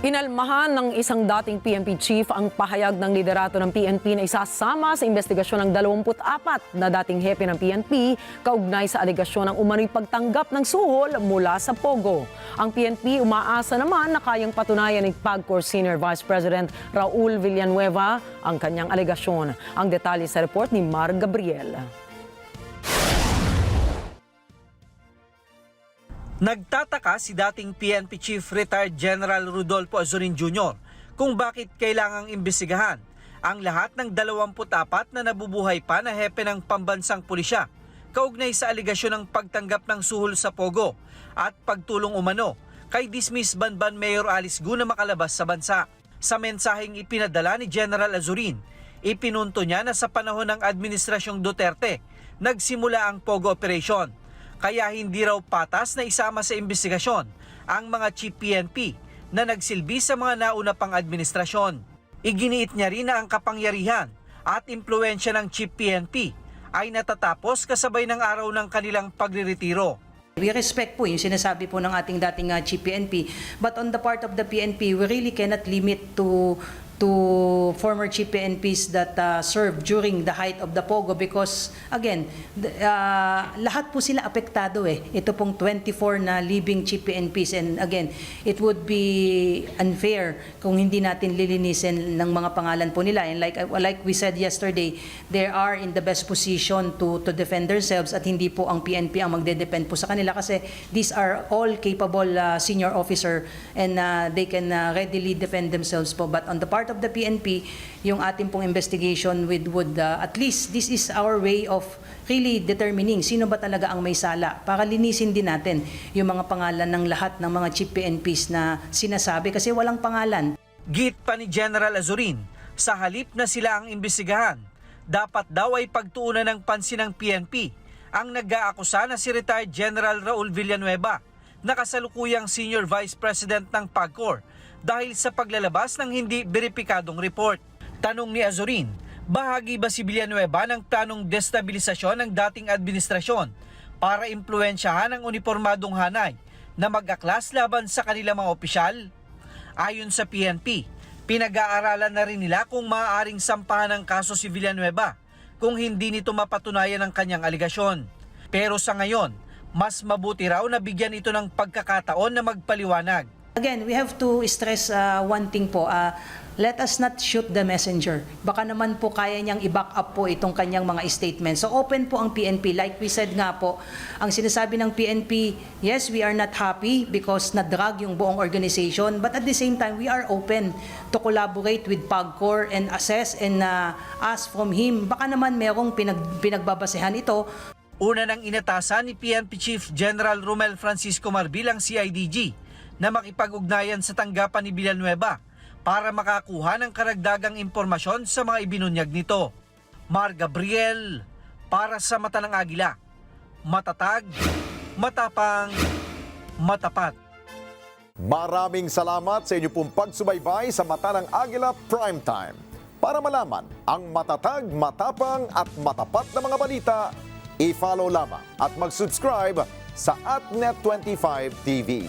Inalmahan ng isang dating PNP chief ang pahayag ng liderato ng PNP na isasama sa investigasyon ng 24 na dating hepe ng PNP kaugnay sa alegasyon ng umano'y pagtanggap ng suhol mula sa Pogo. Ang PNP umaasa naman na kayang patunayan ni PAGCOR Senior Vice President Raul Villanueva ang kanyang alegasyon. Ang detalye sa report ni Mar Gabriel. Nagtataka si dating PNP Chief Retired General Rodolfo Azurin Jr. kung bakit kailangang imbestigahan ang lahat ng 24 na nabubuhay pa na hepe ng pambansang pulisya kaugnay sa aligasyon ng pagtanggap ng suhol sa Pogo at pagtulong umano kay dismiss Banban Mayor Alice Gu na makalabas sa bansa. Sa mensaheng ipinadala ni General Azurin, ipinunto niya na sa panahon ng Administrasyong Duterte, nagsimula ang Pogo operation kaya hindi raw patas na isama sa investigasyon ang mga chief PNP na nagsilbi sa mga nauna pang administrasyon. Iginiit niya rin na ang kapangyarihan at impluensya ng chief PNP ay natatapos kasabay ng araw ng kanilang pagriretiro. We respect po yung sinasabi po ng ating dating uh, Chief PNP. But on the part of the PNP, we really cannot limit to to former Chief PNPs that uh, served during the height of the Pogo because again, uh, lahat po sila apektado eh. Ito pong 24 na living Chief PNPs and again, it would be unfair kung hindi natin lilinisin ng mga pangalan po nila. And like like we said yesterday, they are in the best position to to defend themselves at hindi po ang PNP ang magde-depend po sa kanila kasi these are all capable uh, senior officer and uh, they can uh, readily defend themselves po. But on the part of the PNP, yung ating pong investigation with would uh, at least this is our way of really determining sino ba talaga ang may sala para linisin din natin yung mga pangalan ng lahat ng mga chief PNPs na sinasabi kasi walang pangalan. Git pa ni General Azurin, sa halip na sila ang imbestigahan, dapat daw ay pagtuunan ng pansin ng PNP ang nag-aakusa na si retired General Raul Villanueva na kasalukuyang Senior Vice President ng PAGCOR dahil sa paglalabas ng hindi beripikadong report. Tanong ni Azurin, bahagi ba si Villanueva ng planong destabilisasyon ng dating administrasyon para impluensyahan ang uniformadong hanay na mag-aklas laban sa kanilang mga opisyal? Ayon sa PNP, pinag-aaralan na rin nila kung maaaring sampahan ng kaso si Villanueva kung hindi nito mapatunayan ang kanyang aligasyon. Pero sa ngayon, mas mabuti raw na bigyan ito ng pagkakataon na magpaliwanag. Again, we have to stress uh, one thing po. Uh, let us not shoot the messenger. Baka naman po kaya niyang i-back up po itong kanyang mga statements. So open po ang PNP. Like we said nga po, ang sinasabi ng PNP, yes, we are not happy because na-drag yung buong organization. But at the same time, we are open to collaborate with PAGCOR and assess and uh, ask from him. Baka naman merong pinag pinagbabasehan ito Una nang inatasan ni PNP Chief General Romel Francisco Marbil ang CIDG na makipag-ugnayan sa tanggapan ni Villanueva para makakuha ng karagdagang impormasyon sa mga ibinunyag nito. Mar Gabriel, para sa Mata ng Agila. Matatag, matapang, matapat. Maraming salamat sa inyo pong pagsubaybay sa Mata ng Agila Primetime. Para malaman ang matatag, matapang at matapat na mga balita, i-follow lamang at mag-subscribe sa AtNet25 TV.